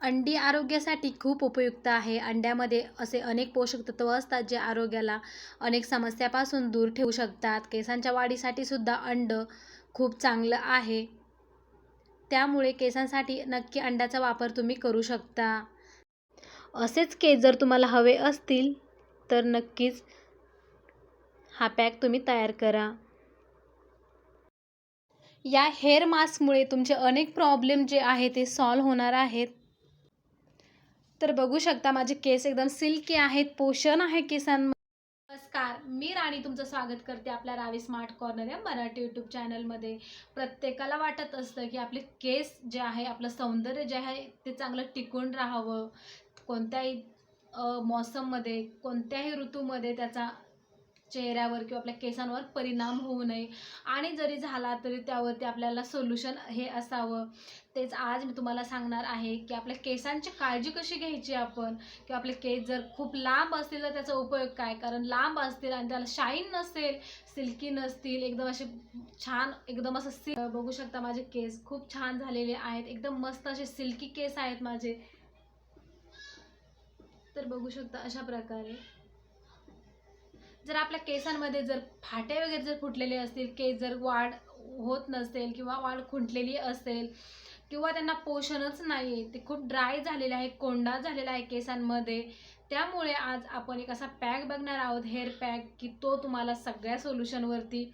अंडी आरोग्यासाठी खूप उपयुक्त आहे. अंड्यामध्ये असे अनेक पोषक तत्व असतात जे आरोग्याला अनेक समस्यापासून दूर ठेवू शकतात. केसांच्या वाढीसाठी सुद्धा अंड खूप चांगलं आहे. त्यामुळे केसांसाठी नक्की अंड्याचा वापर तुम्ही करू शकता. असेच केस जर तुम्हाला हवे असतील तर नक्कीच हा पॅक तुम्ही तयार करा. या हेअर मास्कमुळे तुमचे अनेक प्रॉब्लेम जे आहे ते सॉल्व होणार आहेत. तर बघू शकता माझे केस एकदम सिल्की आहेत पोषण आहे केसांमध्ये. नमस्कार मी राणी तुमचं स्वागत करते आपल्या रावी स्मार्ट कॉर्नर या मराठी यूट्यूब चॅनलमध्ये. प्रत्येकाला वाटत असतं की आपले केस जे आहे आपलं सौंदर्य जे आहे ते चांगलं टिकून राहावं. कोणत्याही मौसममध्ये कोणत्याही ऋतूमध्ये त्याचा चेहऱ्यावर किंवा आपल्या केसांवर परिणाम होऊ नये. आणि जरी झाला तरी त्यावरती आपल्याला सोल्युशन हे असावं. तेच आज मी तुम्हाला सांगणार आहे की आपल्या केसांची काळजी कशी घ्यायची आपण? किंवा आपले केस जर खूप लांब असतील तर त्याचा उपयोग काय? कारण लांब असतील आणि त्याला शाईन नसेल सिल्की नसतील एकदम असे छान एकदम असं सि बघू शकता माझे केस खूप छान झालेले आहेत. एकदम मस्त असे सिल्की केस आहेत माझे. तर बघू शकता अशा प्रकारे. जर आपल्या केसांमध्ये जर फाटे वगैरे जर फुटलेले असतील केस जर वाढ होत नसेल किंवा वाढ खुंटलेली असेल किंवा त्यांना पोषणच नाही आहे ते खूप ड्राय झालेले आहे कोंडा झालेला आहे केसांमध्ये त्यामुळे आज आपण एक असा पॅक बघणार आहोत हेअर पॅक की तो तुम्हाला सगळ्या सोल्युशनवरती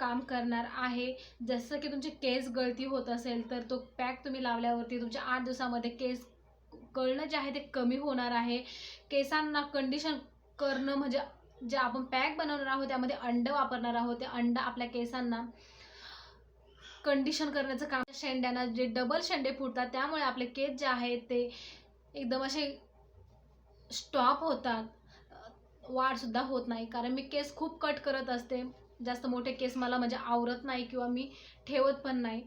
काम करणार आहे. जसं की तुमचे केस गळती होत असेल तर तो पॅक तुम्ही लावल्यावरती तुमच्या आठ दिवसामध्ये केस गळणं जे आहे ते कमी होणार आहे. केसांना कंडिशन करणं म्हणजे जे आपण पॅक बनवणार आहोत त्यामध्ये अंड वापरणार आहोत ते अंड आपल्या केसांना कंडिशन करण्याचं काम शेंड्यांना जे डबल शेंडे फुटतात त्यामुळे आपले केस जे आहेत ते एकदम असे स्टॉप होतात. वाढसुद्धा होत नाही. कारण मी केस खूप कट करत असते. जास्त मोठे केस मला म्हणजे आवरत नाही किंवा मी ठेवत पण नाही.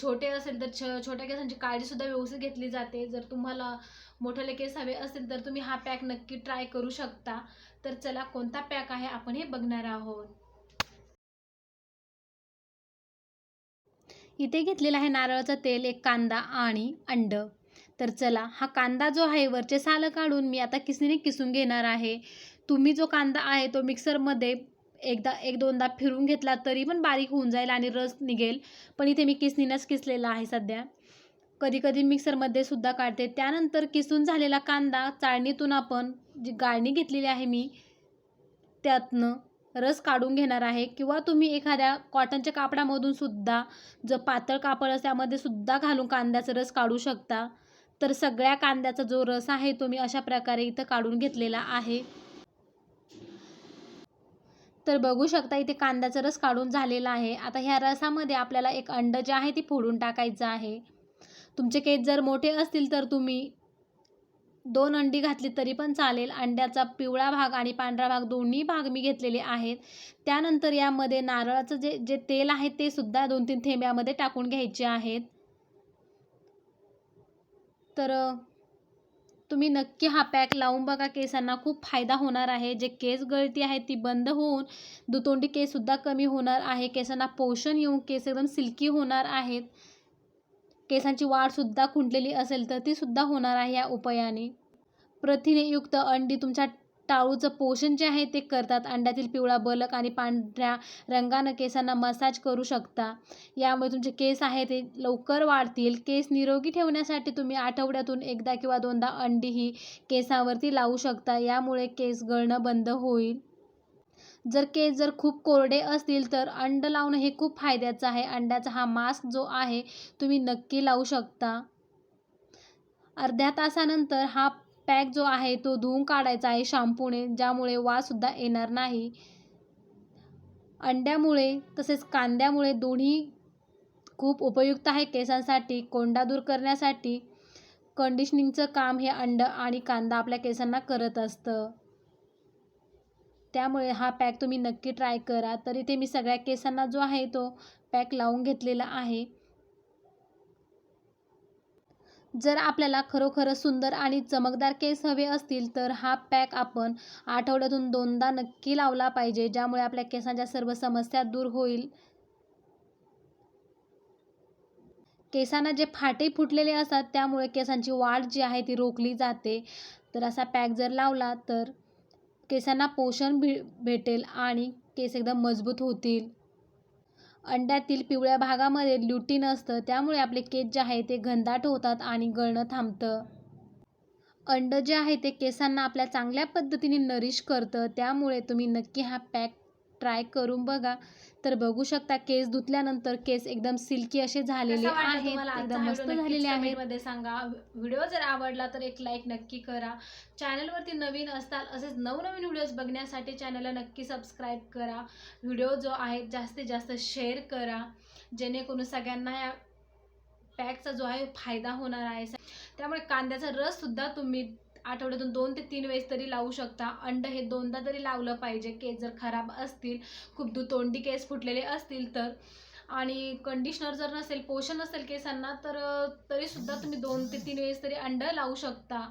छोटे असेल तर छ छोट्या केसांची काळजीसुद्धा व्यवस्थित घेतली जाते. जर तुम्हाला मोठे केस हवे असेल तर तुम्ही हा पॅक नक्की ट्राय करू शकता. तर चला कोणता पॅक आहे आपण हे बघणार आहोत. इथे घेतलेलं आहे नारळाचं तेल एक कांदा आणि अंड. तर चला हा कांदा जो आहे वरचे सालं काढून मी आता किसनीने किसून घेणार आहे. तुम्ही जो कांदा आहे तो मिक्सरमध्ये एकदा एक दोनदा फिरून घेतला तरी पण बारीक होऊन जाईल आणि रस निघेल. पण इथे मी किसनीनंच किसलेला आहे सध्या. कधी कधी मिक्सरमध्ये सुद्धा काढते. त्यानंतर किसून झालेला कांदा चाळणीतून आपण जी गाळणी घेतलेली आहे मी त्यातनं रस काढून घेणार आहे. किंवा तुम्ही एखाद्या कॉटनच्या कापडामधून सुद्धा जो पातळ कापड असते त्यामध्ये सुद्धा घालून कांद्याचा रस काढू शकता. तर सगळ्या कांद्याचा जो रस आहे तो मी अशा प्रकारे इथं काढून घेतलेला आहे. तर बघू शकता इथे कांद्याचा रस काढून झालेला आहे. आता ह्या रसामध्ये आपल्याला एक अंड जे आहे ती फोडून टाकायचं आहे. तुमचे केस जर मोठे असतील तर तुम्ही दोन अंडी घातली तरी पण चालेल. अंड्याचा पिवळा भाग आणि पांढरा भाग दोन्ही भाग मी घेतलेले आहेत. त्यानंतर यामध्ये नारळाचं जे जे तेल आहे ते सुद्धा दोन तीन थेंब्यामध्ये टाकून घ्यायचे आहेत. तर तुम्ही नक्की हा पॅक लावून बघा. केसांना खूप फायदा होणार आहे. जे केस गळती आहे ती बंद होऊन दुतोंडी केससुद्धा कमी होणार आहे. केसांना पोषण येऊन केस एकदम सिल्की होणार आहेत. केसांची वाढसुद्धा खुंटलेली असेल तर तीसुद्धा होणार आहे या उपायाने. प्रथिनेयुक्त अंडी तुमच्या टाळूचं पोषण जे आहे ते करतात. अंड्यातील पिवळा बलक आणि पांढऱ्या रंगानं केसांना मसाज करू शकता. यामुळे तुमचे केस आहे ते लवकर वाढतील. केस निरोगी ठेवण्यासाठी तुम्ही आठवड्यातून एकदा किंवा दोनदा अंडी ही केसावरती लावू शकता. यामुळे केस गळणं बंद होईल. जर केस जर खूप कोरडे असतील तर अंड लावणं हे खूप फायद्याचं आहे. अंड्याचा हा मास्क जो आहे तुम्ही नक्की लावू शकता. अर्ध्या तासानंतर हा पॅक जो आहे तो धुवून काढायचा आहे शॅम्पूने ज्यामुळे वाससुद्धा येणार नाही. अंड्यामुळे तसेच कांद्यामुळे दोन्ही खूप उपयुक्त आहे केसांसाठी. कोंडा दूर करण्यासाठी कंडिशनिंगचं काम हे अंड आणि कांदा आपल्या केसांना करत असतं. त्यामुळे हा पॅक तुम्ही नक्की ट्राय करा. तर इथे मी सगळ्या केसांना जो आहे तो पॅक लावून घेतलेला आहे. जर आपल्याला खरोखर सुंदर आणि चमकदार केस हवे असतील तर हा पॅक आपण आठवड्यातून दोनदा नक्की लावला पाहिजे ज्यामुळे आपल्या केसांच्या सर्व समस्या दूर होईल. केसांना जे फाटे फुटलेले असतात त्यामुळे केसांची वाढ जी आहे ती रोखली जाते. तर असा पॅक जर लावला तर केसांना पोषण भे भेटेल आणि केस एकदम मजबूत होतील. अंड्यातील पिवळ्या भागामध्ये ल्युटीन असतं त्यामुळे आपले केस जे आहे ते घनदाट होतात आणि गळणं थांबतं. अंड जे आहे ते केसांना आपल्या चांगल्या पद्धतीने नरिश करतं त्यामुळे तुम्ही नक्की हा पॅक ट्राय करून बघा. तर बघू शकता केस धुतल्यानंतर केस एकदम सिल्की असे झालेले आहेत. एकदम मस्त झालेले आहेत. मध्ये सांगा. व्हिडिओ जर आवडला तर एक लाईक नक्की करा. चॅनलवरती नवीन असताल असेच नवनवीन व्हिडिओज बघण्यासाठी चॅनलला नक्की सबस्क्राईब करा. व्हिडिओ जो आहे जास्तीत जास्त शेअर करा. जेणेकरून सगळ्यांना या पॅकचा जो आहे फायदा होणार आहे. त्यामुळे कांद्याचा रससुद्धा तुम्ही आठवड्यातून दोन ते तीन वेळेस तरी लावू शकता. अंड हे दोनदा तरी लावलं पाहिजे. केस जर खराब असतील खूप दुतोंडी केस फुटलेले असतील तर. आणि कंडिशनर जर नसेल पोषण नसेल केसांना तर तरीसुद्धा तुम्ही दोन ते तीन वेळेस तरी अंड लावू शकता.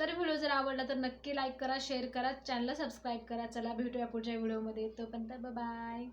तर व्हिडिओ जर आवडला तर नक्की लाईक करा शेअर करा चॅनलला सबस्क्राईब करा. चला भेटूया पुढच्या व्हिडिओमध्ये. तोपर्यंत बाय